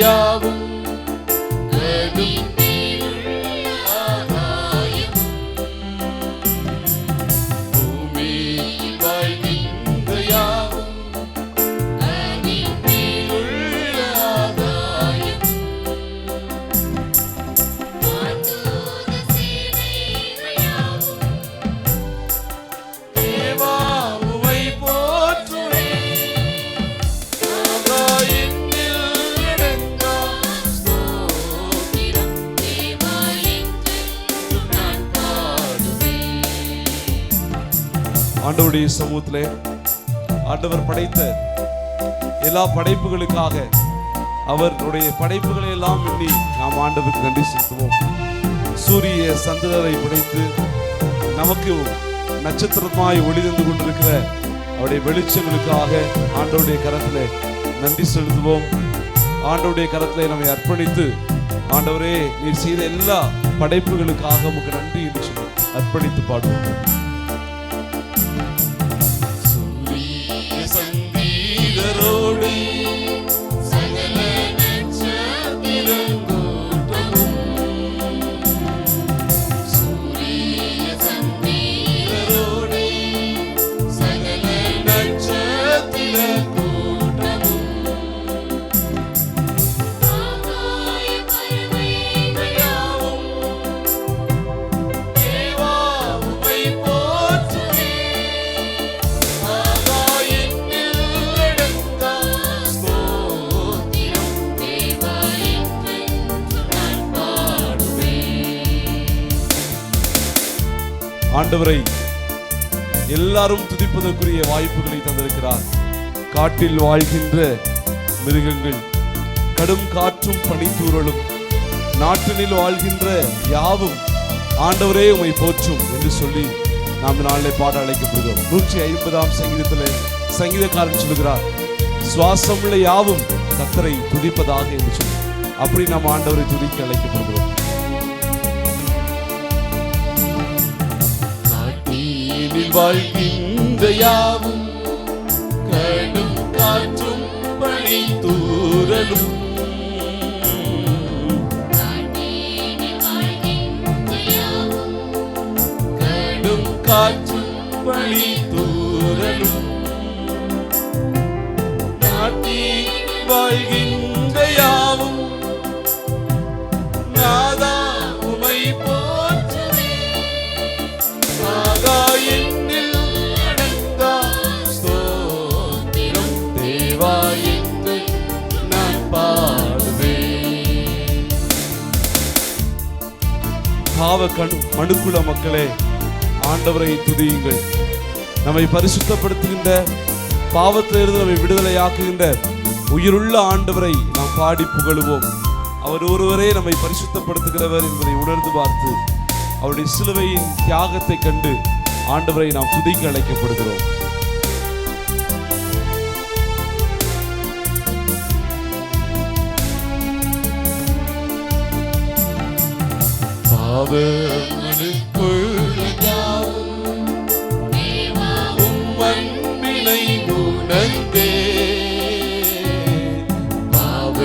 Hallelujah. ஆண்டவருடைய சமூகத்திலே ஆண்டவர் படைத்த எல்லா படைப்புகளுக்காக அவருடைய படைப்புகளை எல்லாம் எண்ணி நாம் ஆண்டவருக்கு நன்றி செலுத்துவோம். சூரிய சந்திரரை படைத்து நமக்கு நட்சத்திரமாய் ஒளி தந்து கொண்டிருக்கிற அவருடைய வெளிச்சங்களுக்காக ஆண்டவுடைய கரத்திலே நன்றி செலுத்துவோம். ஆண்டவுடைய கரத்திலே நம்மை அர்ப்பணித்து ஆண்டவரே நீர் செய்த எல்லா படைப்புகளுக்காக உமக்கு நன்றி என்று சொல்லி அர்ப்பணித்து பாடுவோம். ஆண்டவரை எல்லாரும் துதிப்பதற்குரிய வாய்ப்புகளை தந்திருக்கிறார். காட்டில் வாழ்கின்ற மிருகங்கள் கடும் காற்றும் பனித்தூரலும் நாட்டினில் வாழ்கின்ற யாவும் ஆண்டவரே உமை போற்றும் என்று சொல்லி நாம் நாளை பாட அழைக்கப்படுகிறோம். நூற்றி ஐம்பதாம் சங்கீதத்தில் சங்கீதக்காரன் சொல்கிறார் சுவாசமுள்ள யாவும் கத்தரை துதிப்பதாக என்று சொல்லி. அப்படி நாம் ஆண்டவரை துதிக்க அழைக்கப்படுகிறோம். காட்டினில் வாழ்கின்ற யாவும். கடும் காற்றும் பணி தூரலும் கடும் காற்றும் பணி தூரலும் நாட்டில் வாழ்கின்ற யாவும். பாவ கணு மனுக்குல மக்களே ஆண்டவரை துதியுங்கள். நம்மை பரிசுத்தப்படுத்துகின்ற பாவத்திலிருந்து நம்மை விடுதலையாக்குகின்ற உயிருள்ள ஆண்டவரை நாம் பாடி புகழுவோம். அவர் ஒருவரே நம்மை பரிசுத்தப்படுத்துகிறவர் என்பதை உணர்ந்து பார்த்து அவருடைய சிலுவையின் தியாகத்தை கண்டு ஆண்டவரை நாம் துதிக்க அழைக்கப்படுகிறோம். பாவ யாவும் உம் அன்பினை உணர்ந்தே பாவ